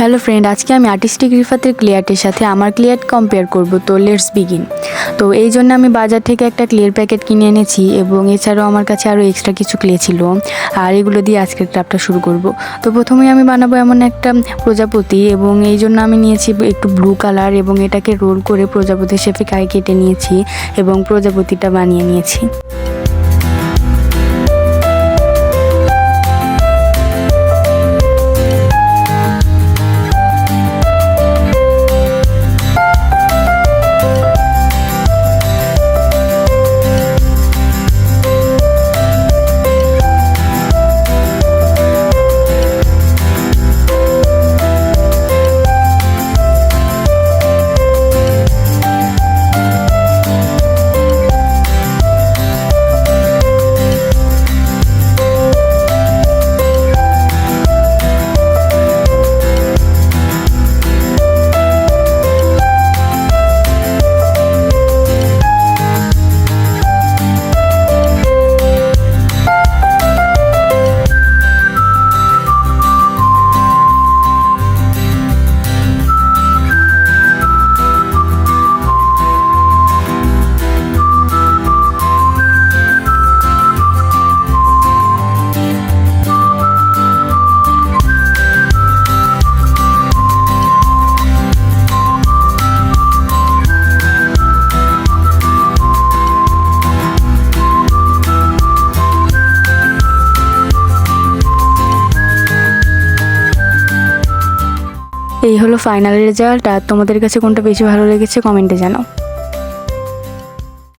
Hello friend, আজকে আমি artistic রিফাতের ক্লিয়ারটির সাথে আমার ক্লিয়ার কম্পেয়ার করব, তো লেটস বিগিন তো এই জন্য আমি বাজার থেকে একটা ক্লিয়ার প্যাকেট কিনে এনেছি এবং এছাড়াও আমার কাছে আরও এক্সট্রা কিছু ক্লে ছিল। আর এগুলো দিয়ে আজকের ক্রাফটটা শুরু করব। তো প্রথমেই আমি বানাবো এমন একটা প্রজাপতি এবং এই জন্য আমি নিয়েছি একটু ব্লু কালার এবং এটাকে রোল করে প্রজাপতির শেপে গায়ে কেটে নিয়েছি এবং প্রজাপতিটা বানিয়ে নিয়েছি। এই হলো ফাইনাল রেজাল্ট আর তোমাদের কাছে কোনটা বেশি ভালো লেগেছে কমেন্টে জানাও।